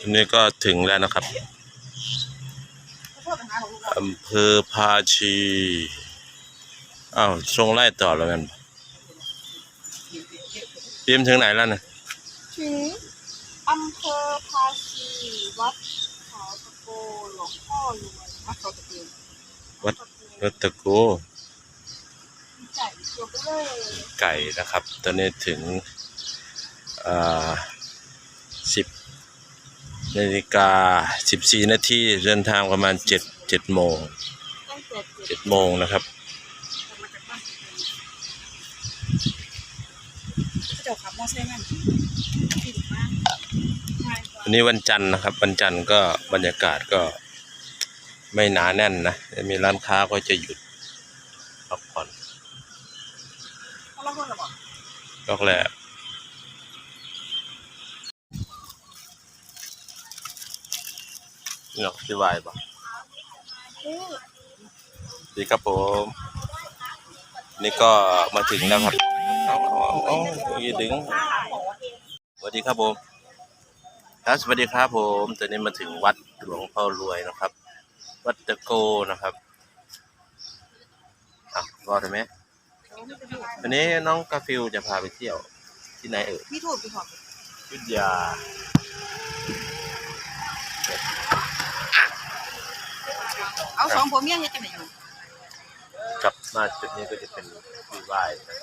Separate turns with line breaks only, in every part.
อันนี้ก็ถึงแล้วนะครับ
โทษไปหาหลวงลูก
อำเภอภาชีอ้าวทรงไล่ต่อแล้วกันเตรียมถึงไหนแล้วนะ
ถึงอำเภอภาชีวัดเขาตะโกหลวงพ่อรวยวัดเขาตะโก
วัดวัดตะโก
ใส่เกี่ยวไปเลย
ไก่นะครับ ตอนนี้ถึงอ่า สิบนาฬิกาสิบสี่นาทีเดินทางประมาณเจ็ดเจ็ดโมง
ตั้งแต่เจ็
เจ็
ด
ดโมงนะครับ
มาจากบ้านเขาเจ้าขับมอเตอร์ไซค์นั่นผิดมากง่ายกว่า
วันนี้วันจันทร์นะครับ วันจันทร์ก็บรรยากาศก็ไม่หนาแน่นนะมีร้านค้าก็จะหยุดพักผ่อน
เขาเล่าคนละบอก
ก็แหละ นี่หรอกที่วายปะดีครับผม นี่ก็มาถึงแล้วครับเอาเอาเอาเอาอย่าดึงสวัสดีครับผมครับสวัสดีครับผมตอนนี้มาถึงวัดหลวงพ่อรวยนะครับ วัดตะโกนะครับอะรอได้ไหมวันนี้น้องกาฟิลจะพาไปเที่ยวที่ไหนเอ่ย
พี่ถูกพี่ถูก
ยุทธยา
เอาสองผัวเมียเนี่ยจะไหนอยู่
กับมาจุดนี้ก็จะเป็นที่ไหว้นะ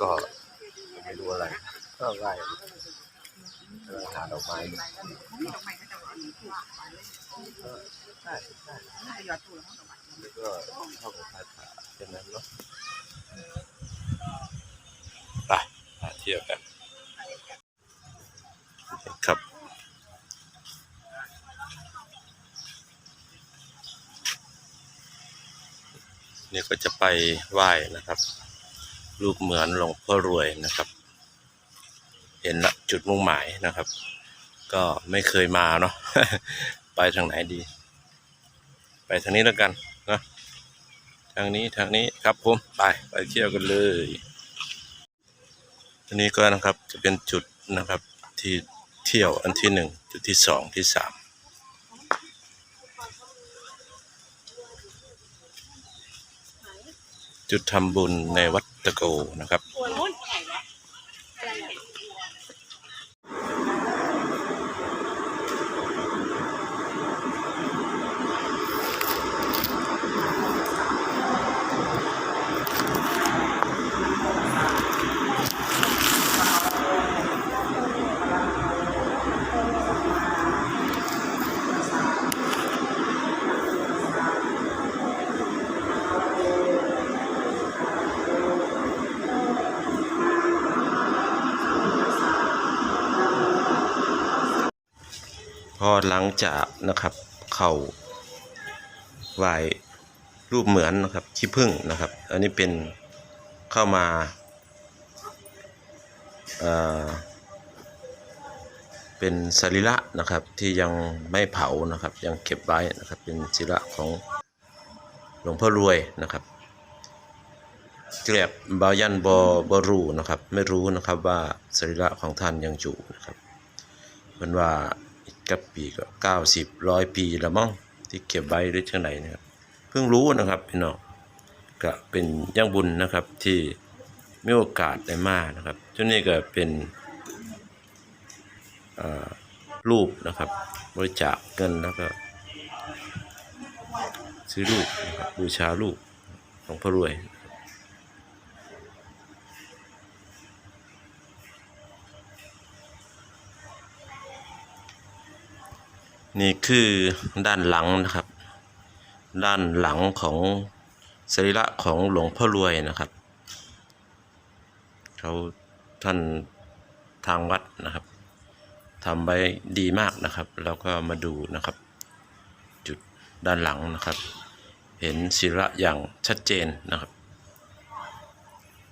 ก็ไม่รู้อะไรก็ไหว้หาดอกไม้อยู่
มีดอกไม้ก็จะว่าถูก
ใช่ใช่
แล้วก็
เข้ากับคาถาแค่นนั้นเนาะไปเที่ยวกันครับ เนี่ยก็จะไปไหว้นะครับ รูปเหมือนหลวงพ่อรวยนะครับ เห็นละจุดมุ่งหมายนะครับ ก็ไม่เคยมาเนาะไปทางไหนดี ไปทางนี้แล้วกันนะทางนี้ทางนี้ครับผมไปไปเที่ยวกันเลยอันนี้ก็นะครับจะเป็นจุดนะครับที่เที่ยวอันที่หนึ่งจุดที่สองที่สาม จุดทำบุญในวัดตะโกนะครับ พอหลังจากนะครับ เข้าไหว้รูปเหมือนนะครับขี้ผึ้งนะครับ อันนี้เป็นเข้ามาเอ่อเป็นสรีระนะครับที่ยังไม่เผานะครับ ยังเก็บไว้นะครับ เป็นสรีระของหลวงพ่อรวยนะครับเกลียบบายันบอบรูนะครับ ไม่รู้นะครับว่าสรีระของท่านยังอยู่นะครับเหมือนว่า กับปีก็เก้าสิบร้อยปีล้วมั้งที่เก็บไว้หรือจังไหนนะครับ เพิ่งรู้นะครับพี่น้องก็เป็นย่างบุญนะครับที่มีโอกาสได้มากนะครับช่วงนี้ก็เป็นอ่อรูปนะครับ บริจาคเงินแล้วก็ซื้อรูปนะครับบูชารูปของพระรวย นี่คือด้านหลังนะครับ ด้านหลังของสรีระของหลวงพ่อรวยนะครับเขาท่านทางวัดนะครับทำไว้ดีมากนะครับ แล้วก็มาดูนะครับ จุดด้านหลังนะครับ เห็นศิระอย่างชัดเจนนะครับ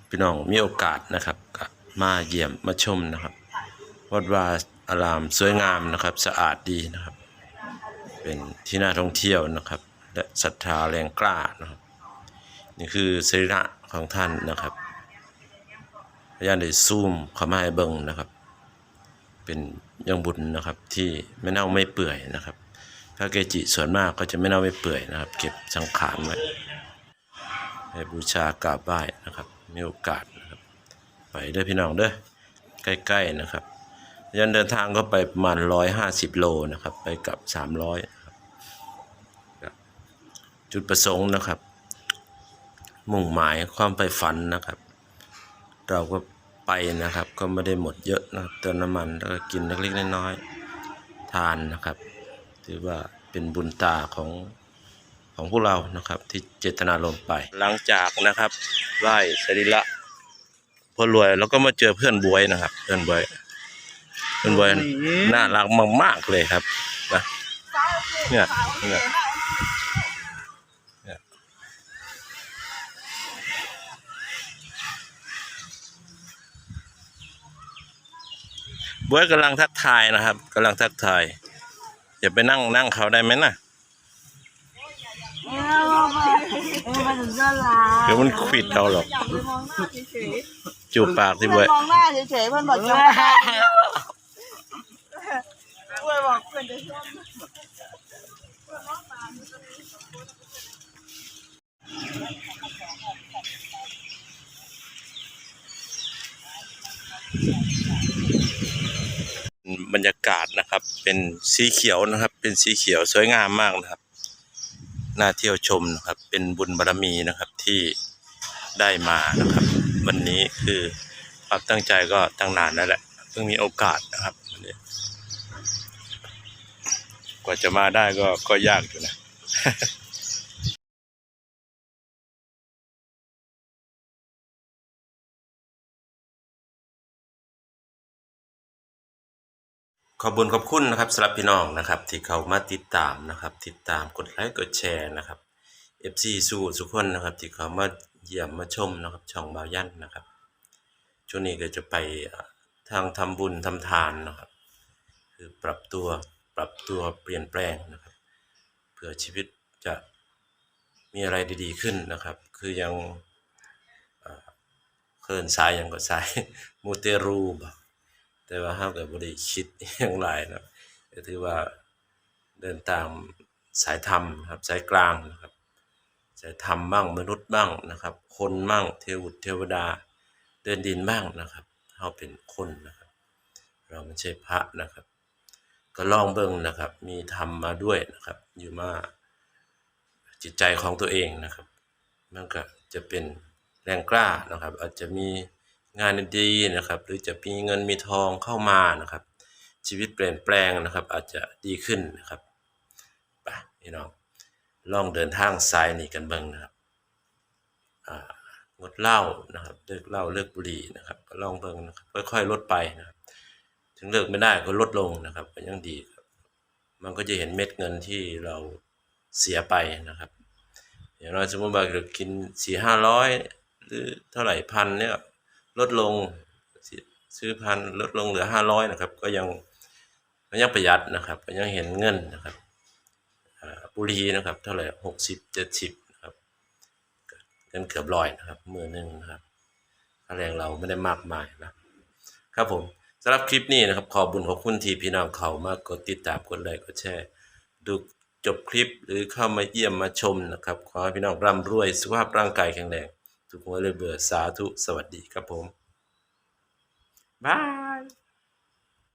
พี่น้องมีโอกาสนะครับมาเยี่ยมมาชมนะครับ วัดวาอารามสวยงามนะครับ สะอาดดีนะครับ เป็นที่น่าท่องเที่ยวนะครับ และศรัทธาแรงกล้านะครับนี่คือสรีระของท่านนะครับพยายามได้ซูมขามาให้เบิ่งนะครับ เป็นยังบุญนะครับที่ไม่เน่าไม่เปื่อยนะครับพระเกจิส่วนมากก็จะไม่เน่าไม่เปื่อยนะครับ เก็บสังขารไว้ให้บูชากราบไหว้นะครับ มีโอกาสนะครับ ไปเด้อพี่น้องเด้อใกล้ๆนะครับยันเดินทางก็ไปประมาณร้อยห้าสิบโลนะครับ ไปกับสามร้อย จุดประสงค์นะครับ มุ่งหมายความไปฝันนะครับ เราก็ไปนะครับ ก็ไม่ได้หมดเยอะนะครับเติมน้ำมันแล้วก็กินเล็กๆน้อยๆทานนะครับ ถือว่าเป็นบุญตาของของพวกเรานะครับที่เจตนาลมไป หลังจากนะครับไหว้สรีระพอรวยแล้วก็มาเจอเพื่อนบวยนะครับ เพื่อนบวยเพื่อนบวยน่ารักมากๆเลยครับนะเนี่ยเนี่ย บวยกำลังทักทายนะครับกำลังทักทายอย่าไปนั่งนั่งเขาได้ไหมนะ
เออมันถึงจะลา
เดี๋ยวมันขวิดเราหรอก
อยากไปมองหน้าเฉย
จูบปาก
ๆ
ที่บ
เพื่
ว
อยนมองหน้าเฉยๆเพื่อนบอกจะมาเพื่อนบอกเพื่อนจะชอบ
บรรยากาศนะครับ เป็นสีเขียวนะครับ เป็นสีเขียวสวยงามมากนะครับน่าเที่ยวชมนะครับ เป็นบุญบารรมีนะครับที่ได้มานะครับ วันนี้คือความตั้งใจก็ตั้งนานแล้วแหละเพิ่งมีโอกาสนะครับวันนี้กว่าจะมาได้ก็ก็ยากอยู่นะ ขอบคุญขอบคุณนะครับสำหรับพี่น้องนะครับที่เขามาติดตามนะครับ ติดตามกดไลค์กดแชร์นะครับ FC สู้ทุกคนนะครับที่เขามาเยี่ยมมาชมนะครับช่องบาวยันนะครับช่วงนี้ก็จะไปทางทำบุญทำทานนะครับ คือปรับตัวปรับตัวเปลี่ยนแปลงนะครับเพื่อชีวิตจะมีอะไรดีๆขึ้นนะครับ คือยังเอ่อเคลื่อนสายยังก็สายมูเตรูบ แต่ว่าเฮาก็บ่ได้คิดอย่างไรนะก็ถือว่าเดินตามสายธรรมนะครับสายกลางนะครับสายธรรมบ้างมนุษย์บ้างนะครับ คนบ้างเทวุตเทวดา เดินดินบ้างนะครับเฮาเป็นคนนะครับ เราไม่ใช่พระนะครับ ก็ลองเบิ่งนะครับ มีธรรมมาด้วยนะครับ อยู่มาจิตใจของตัวเองนะครับมันก็จะเป็นแรงกล้านะครับ อาจจะมี งานดีๆนะครับ หรือจะมีเงินมีทองเข้ามานะครับ ชีวิตเปลี่ยนแปลงนะครับ อาจจะดีขึ้นนะครับไปพี่น้องลองเดินทางสายนี้กันเบิ่งนะครับงดเหล้านะครับเลิกเหล้าเลิกบุหรี่นะครับ ก็ลองเบิ่งนะครับค่อยๆลดไปนะครับ ถึงเลิกไม่ได้ก็ลดลงนะครับก็ยังดีครับ มันก็จะเห็นเม็ดเงินที่เราเสียไปนะครับอย่างเราสมมติว่าเรากินสี่ห้าร้อยหรือเท่าไหร่พันเนี่ย ลดลงซื้อพันลดลงเหลือห้าร้อยนะครับ ก็ยังก็ยังประหยัดนะครับ ก็ยังเห็นเงินนะครับอ่าบุรีนะครับ เท่าไหร่หกสิบเจ็ดสิบนะครับเงินเกือบร้อยนะครับมือหนึ่งนะครับค่าแรงเราไม่ได้มากมายนะครับผมสำหรับคลิปนี้นะครับ ขอบุญขอบคุณที่พี่น้องเขามากดติดตามกดไลค์กดแชร์ดูจบคลิปหรือเข้ามาเยี่ยมมาชมนะครับ ขอให้พี่น้องร่ำรวยสุขภาพร่างกายแข็งแรง ทุกหัวเลยเบื่อสาธุสวัสดีครับผมบาย